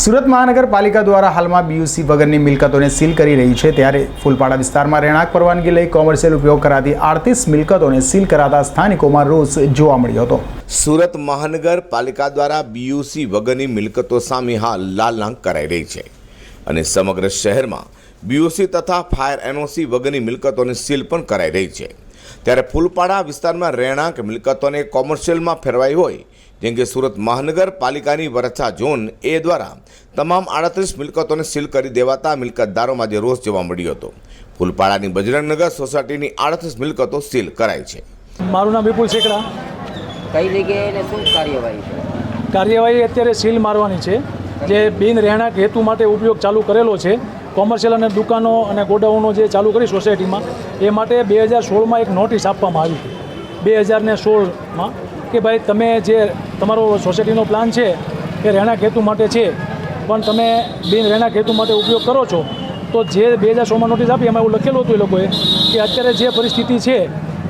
સુરત મહાનગરપાલિકા દ્વારા હાલમાં બીયુસી વગરની મિલકતોને સીલ કરી રહી છે. ત્યારે ફૂલપાડા વિસ્તારમાં રહેણાંક પરવાનગી લઈ કોમર્શિયલ ઉપયોગ કરાતી આડત્રીસ મિલકતોને સીલ કરાતા સ્થાનિકોમાં રોષ જોવા મળ્યો હતો. સુરત મહાનગરપાલિકા દ્વારા બીયુસી વગરની મિલકતો સામે હાલ લાલાંક કરાઈ રહી છે અને સમગ્ર શહેરમાં બીયુસી તથા ફાયર એનઓસી વગરની મિલકતોને સીલ પણ કરાઈ રહી છે. ત્યારે ફૂલપાડા વિસ્તારમાં રહેણાંક મિલકતોને કોમર્શિયલમાં ફેરવાઈ હોય જેમ કે સુરત મહાનગરપાલિકાની વરછા ઝોન એ દ્વારા તમામ આડત્રીસ મિલકતોને સીલ કરી દેવાતા મિલકતદારોમાં જે રોષ જોવા મળ્યો હતો. ફૂલપાડાની બજરંગનગર સોસાયટીની આડત્રીસ મિલકતો સીલ કરાઈ છે. મારું નામ વિપુલ શેકડા કઈ જગ્યાએ શું કાર્યવાહી કાર્યવાહી અત્યારે સીલ મારવાની છે. જે બિન રહેણાંક હેતુ માટે ઉપયોગ ચાલુ કરેલો છે. કોમર્શિયલ અને દુકાનો અને ગોડાઉનો જે ચાલુ કરી સોસાયટીમાં, એ માટે બે હજાર સોળમાં એક નોટિસ આપવામાં આવી હતી. બે હજાર ને સોળમાં કે ભાઈ તમે જે તમારો સોસાયટીનો પ્લાન છે, એ રહેણાંક હેતુ માટે છે, પણ તમે બિન રહેણાંક હેતુ માટે ઉપયોગ કરો છો, તો જે બે હજાર સોળમાં નોટિસ આપી એમાં એવું લખેલું હતું એ લોકોએ કે અત્યારે જે પરિસ્થિતિ છે,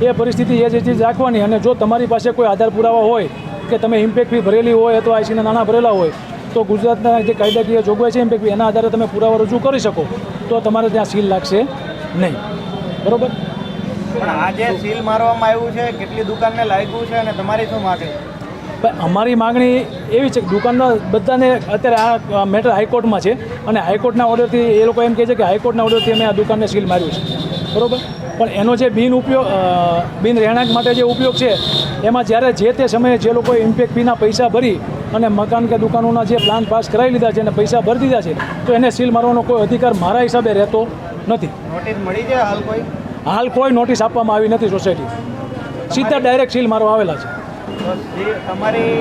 એ પરિસ્થિતિ એ જ ચીજ રાખવાની અને જો તમારી પાસે કોઈ આધાર પુરાવા હોય કે તમે ઇમ્પેક્ટ ફી ભરેલી હોય અથવા આઈસીના નાણાં ભરેલા હોય તો ગુજરાતના જે કાયદાકીય જોગવાઈ છે એમ ફી એના આધારે તમે પુરાવા રજૂ કરી શકો તો તમારે ત્યાં સીલ લાગશે નહીં. બરોબર? પણ આજે સીલ મારવામાં આવ્યું છે કેટલી દુકાનને લાગ્યું છે અને તમારી શું માગણી પણ અમારી માગણી એવી છે કે દુકાનના બધાને અત્યારે આ મેટર હાઈકોર્ટમાં છે અને હાઈકોર્ટના ઓર્ડરથી એ લોકો એમ કહે છે કે હાઈકોર્ટના ઓર્ડરથી અમે આ દુકાનને સીલ માર્યું છે. બરોબર? પણ એનો જે બિન ઉપયોગ બિન રહેણાંક માટે જે ઉપયોગ છે એમાં જ્યારે જે તે સમયે જે લોકોએ ઇમ્પેક્ટ ફીના પૈસા ભરી અને મકાન કે દુકાનોના જે પ્લાન પાસ કરાવી લીધા છે અને પૈસા ભરી દીધા છે તો એને સીલ મારવાનો કોઈ અધિકાર મારા હિસાબે રહેતો નથી. નોટિસ મળી છે હાલ કોઈ? હાલ કોઈ નોટિસ આપવામાં આવી નથી સોસાયટી સીધા ડાયરેક્ટ સીલ મારવા આવેલા છે. તમારી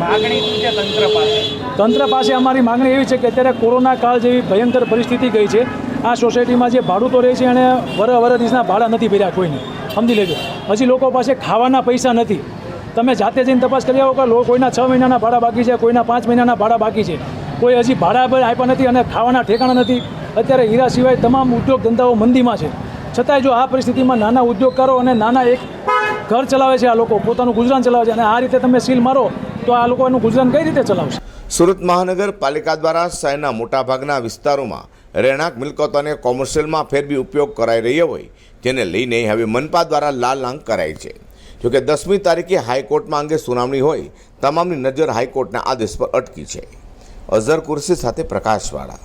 માગણી છે તંત્ર પાસે? તંત્ર પાસે અમારી માંગણી એવી છે કે અત્યારે કોરોના કાળ જેવી ભયંકર પરિસ્થિતિ ગઈ છે. આ સોસાયટીમાં જે ભાડુતો રહે છે અને વર વર દિવસના ભાડા નથી ભર્યા કોઈને. સમજી લેજો. હજી લોકો પાસે ખાવાના પૈસા નથી. તમે જાતે જઈને તપાસ કરી આવો કે કોઈના છ મહિનાના ભાડા બાકી છે, કોઈના પાંચ મહિનાના ભાડા બાકી છે. કોઈ હજી ભાડા પણ આપ્યા નથી અને ખાવાના ઠેકાણા નથી. અત્યારે હીરા સિવાય તમામ ઉદ્યોગ ધંધાઓ મંદીમાં છે. છતાંય જો આ પરિસ્થિતિમાં નાના ઉદ્યોગકારો અને નાના એક ઘર ચલાવે છે આ લોકો, પોતાનું ગુજરાન ચલાવે છે અને આ રીતે તમે સીલ મારો, તો આ લોકો એનું ગુજરાન કઈ રીતે ચલાવશે? સુરત મહાનગરપાલિકા દ્વારા શહેરના મોટાભાગના વિસ્તારોમાં રહેણાંક મિલકતોને કોમર્શિયલમાં ફેરબી ઉપયોગ કરાઈ રહ્યો હોય, જેને લઈને હવે મનપા દ્વારા લાલ આંક કરાઈ છે. જોકે દસમી તારીખે હાઈકોર્ટમાં અંગે સુનાવણી હોય, તમામની નજર હાઈકોર્ટના આદેશ પર અટકી છે. અઝર કુર્સી સાથે પ્રકાશવાળા.